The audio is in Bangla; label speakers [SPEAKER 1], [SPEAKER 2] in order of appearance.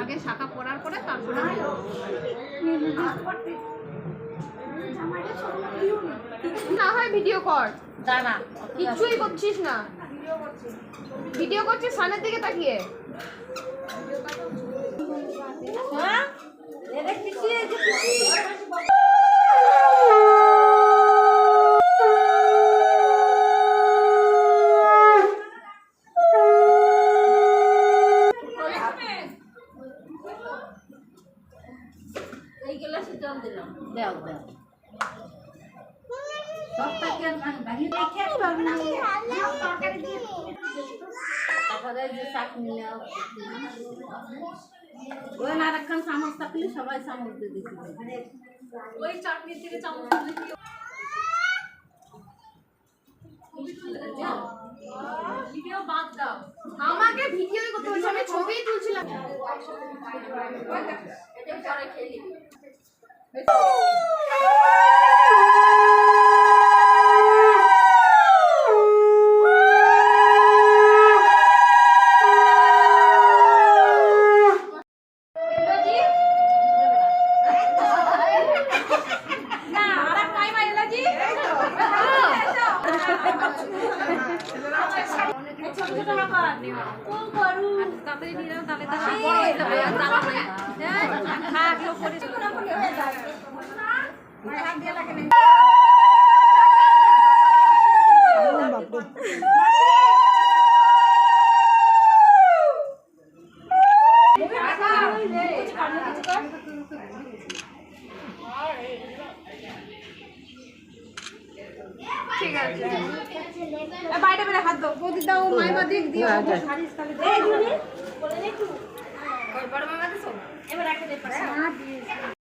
[SPEAKER 1] আগে শাখা পরার পরে তারপরে না হয় ভিডিও কর।
[SPEAKER 2] দাঁড়া।
[SPEAKER 1] কিচ্ছুই করছিস না। ভিডিও করছিস সামনের দিকে তাকিয়ে
[SPEAKER 2] হ্যাঁ এটা পিছিয়ে এই যে পিছিয়ে এই গ্লাসে জল দিলাম। দাও দাও। তারপরে যে শাক ওই না রাখান চামচ থাকলে সবাই চামচ দিয়ে দিতে
[SPEAKER 1] ওই চাটনির থেকে চামচ ভিডিও বাদ দাও। আমাকে ভিডিও করতে হচ্ছে আমি ছবিই তুলছিলাম। তাড়াতাড়ি নিয়ে নাও তাহলে তাহলে বড় ঠিক আছে বাইরে বেরে হাত দাও বৌদি দাও মাইমা দিক দিও বড় মামা দিছো এবার রাখে। দে পাশে